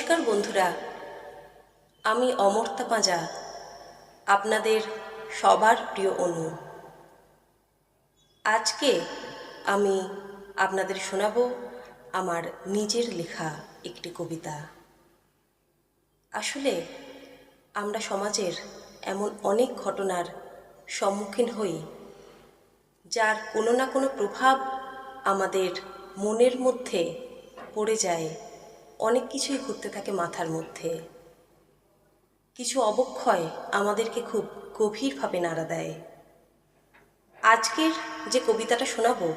নমস্কার বন্ধুরা। আমি অমর্তা পাঁজা, আপনাদের সবার প্রিয় অনু। আজকে আমি আপনাদের শোনাব আমার নিজের লেখা একটি কবিতা। আসলে আমরা সমাজের এমন অনেক ঘটনার সম্মুখীন হই, যার কোনো না কোনো প্রভাব আমাদের মনের মধ্যে পড়ে যায়। অনেক কিছুই ঘুরতে থাকে মাথার মধ্যে। কিছু অবক্ষয় আমাদেরকে খুব গভীরভাবে নাড়া দেয়। আজকের যে কবিতাটা শোনাবো,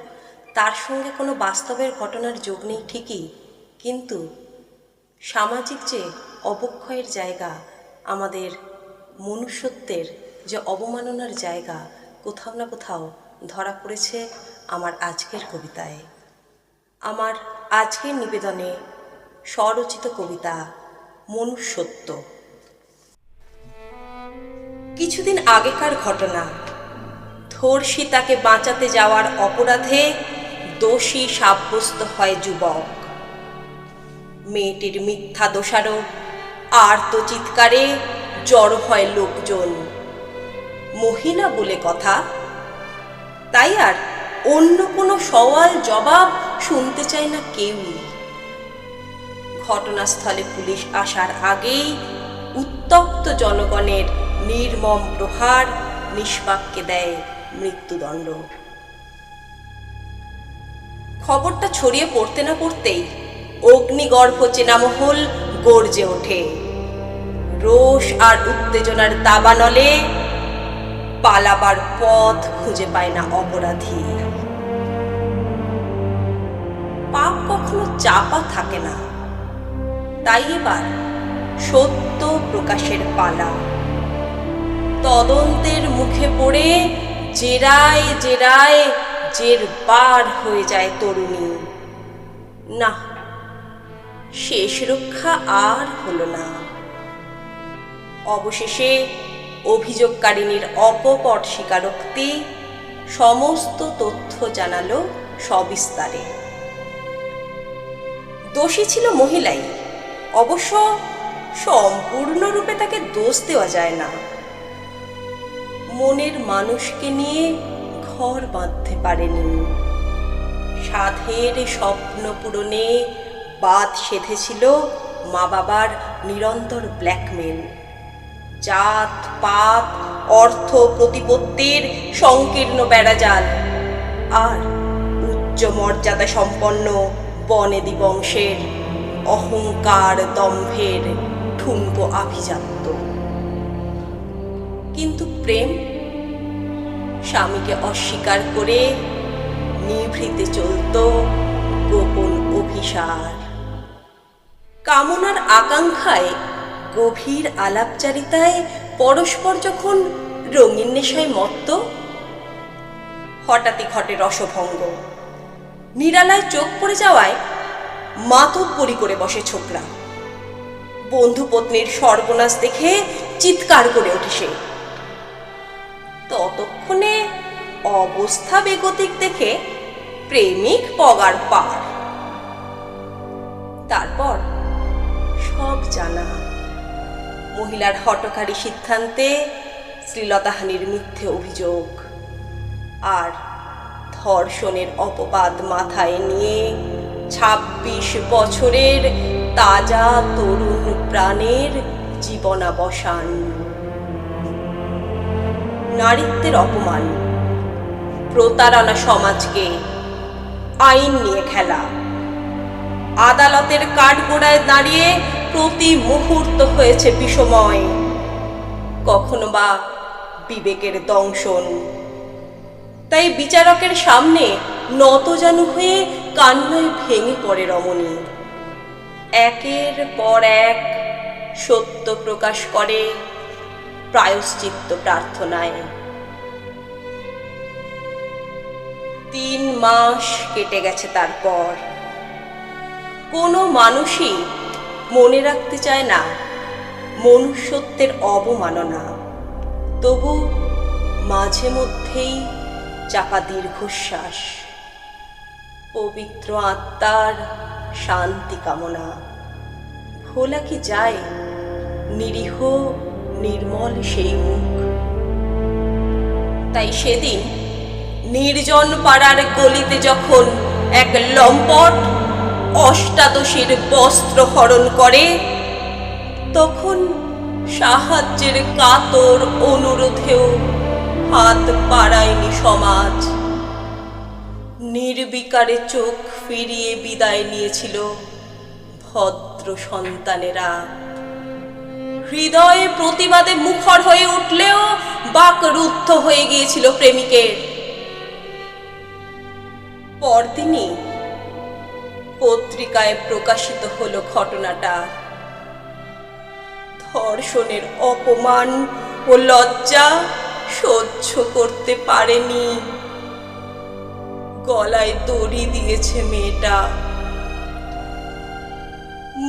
তার সঙ্গে কোনো বাস্তবের ঘটনার যোগ নেই ঠিকই, কিন্তু সামাজিক যে অবক্ষয়ের জায়গা, আমাদের মনুষ্যত্বের যে অবমাননার জায়গা, কোথাও না কোথাও ধরা পড়েছে আমার আজকের কবিতায়। আমার আজকের নিবেদনে স্বরচিত কবিতা মনুষ্যত্ব। কিছুদিন আগেকার ঘটনা। ধর্ষী তাকে বাঁচাতে যাওয়ার অপরাধে দোষী সাব্যস্ত হয় যুবক। মেয়েটির মিথ্যা দোষারোপ, আর্ত চিৎকারে জড় হয় লোকজন। মহিলা বলে কথা, তাই আর অন্য কোনো সওয়াল জবাব শুনতে চায় না কেউই। ঘটনাস্থলে পুলিশ আসার আগেই উত্তপ্ত জনগণের নির্মম প্রহার নিষ্পাককে দেয় মৃত্যুদণ্ড। খবরটা ছড়িয়ে পড়তে না পড়তেই অগ্নিগর্ভ চেনামহল গর্জে ওঠে। রোষ আর উত্তেজনার দাবানলে পালাবার পথ খুঁজে পায় না অপরাধী। পাপ কখনো চাপা থাকে না। তাই এবার সত্য প্রকাশের পালা। তদন্তের মুখে পড়ে জেরায় জেরায় জের বার হয়ে যায় তরুণী। না, শেষ রক্ষা আর হলো না। অবশেষে অভিযোগকারিনীর অকপট স্বীকারোক্তি সমস্ত তথ্য জানালো সবিস্তারে। দোষী ছিল মহিলাই। অবশ্য সম্পূর্ণরূপে তাকে দোষ দেওয়া যায় না। মনের মানুষকে নিয়ে ঘর বাঁধতে পারেনি। সাধের স্বপ্ন পূরণে বাদ সেধেছিল মা বাবার নিরন্তর ব্ল্যাকমেল। জাত পাত অর্থ, প্রতিপত্তির সংকীর্ণ বেড়াজাল। আর উচ্চ মর্যাদা সম্পন্ন বনেদি বংশের অহংকার দম্ভের ঠুনকো আভিজাত্য। কিন্তু প্রেম স্বামীকে অস্বীকার করে নিভৃতে চলত গোপন অভিসার। কামনার আকাঙ্ক্ষায় গভীর আলাপচারিতায় পরস্পর যখন রঙিন নেশায় মত্ত, হঠাৎই ঘটে রসভঙ্গ। নিরালায় চোখ পড়ে যাওয়ায় মাতব্বরি করে বসে ছোকরা। বন্ধু পত্নীর সর্বনাশ দেখে চিৎকার করে ওঠে সে। ততক্ষণে অবস্থা বেগতিক দেখে প্রেমিক পগার পার। তারপর সব জানা। মহিলার হটকারী সিদ্ধান্তে শ্রীলতাহানির মিথ্যে অভিযোগ আর ধর্ষণের অপবাদ মাথায় নিয়ে ছাব্বিশ বছরের তাজা তরুণ প্রাণের জীবনাবসান। নারীত্বের অপমান। প্রতারণা সমাজকে আইন নিয়ে খেলা। আদালতের কাঠগোড়ায় দাঁড়িয়ে প্রতি মুহূর্ত হয়েছে বিষময়। কখনো বা বিবেকের দংশন। তাই বিচারকের সামনে নতজানু হয়ে কান্নায় ভেঙে পড়ে রমণী। একের পর এক সত্য প্রকাশ করে প্রায়শ্চিত্ত প্রার্থনায়। তিন মাস কেটে গেছে তারপর। কোনো মানুষই মনে রাখতে চায় না, মনুষ্যত্বের অবমাননা। তবু মাঝে মধ্যেই চাপা দীর্ঘশ্বাস। পবিত্র আত্মার শান্তি কামনা। খোলা কি যায়? নিরীহ, নির্মল সেই মুখ। তাই সেদিন নির্জন পাড়ার গলিতে যখন এক লম্পট অষ্টাদশীর বস্ত্র হরণ করে, তখন সাহায্যের কাতর অনুরোধেও হাত বাড়ায়নি সমাজ। নির্বিকারে চোখ ফিরিয়ে বিদায় নিয়েছিল ভদ্র সন্তানেরা। হৃদয়ে প্রতিবাদে মুখর হয়ে উঠলেও বাকরুদ্ধ হয়ে গিয়েছিল প্রেমিকের। পরদিনই পত্রিকায় প্রকাশিত হলো ঘটনাটা। ধর্ষণের অপমান ও লজ্জা সহ্য করতে পারেনি গলায় দড়ি দিয়েছে মেয়েটা।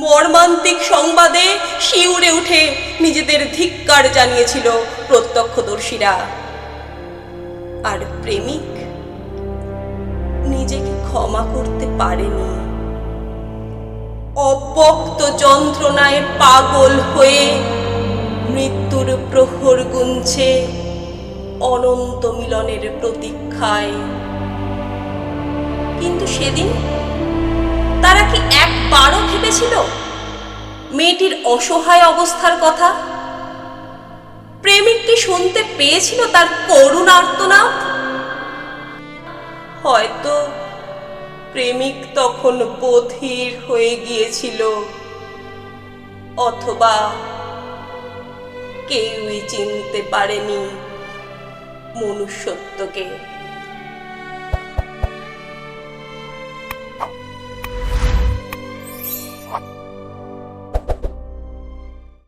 মর্মান্তিক সংবাদে শিউরে উঠে নিজেদের ধিক্কার জানিয়েছিল প্রত্যক্ষদর্শীরা। আর প্রেমিক নিজেকে ক্ষমা করতে পারেনি। অব্যক্ত যন্ত্রণায় পাগল হয়ে মৃত্যুর প্রহর গুনছে অনন্ত মিলনের প্রতীক্ষায়। কিন্তু সেদিন তারা কি একবারও ভেবেছিল মেয়েটির অসহায় অবস্থার কথা? প্রেমিক কি শুনতে পেয়েছিল তার করুণ হয়তো প্রেমিক তখন বধির হয়ে গিয়েছিল, অথবা কেউই চিনতে পারেনি মনুষ্যত্বকে।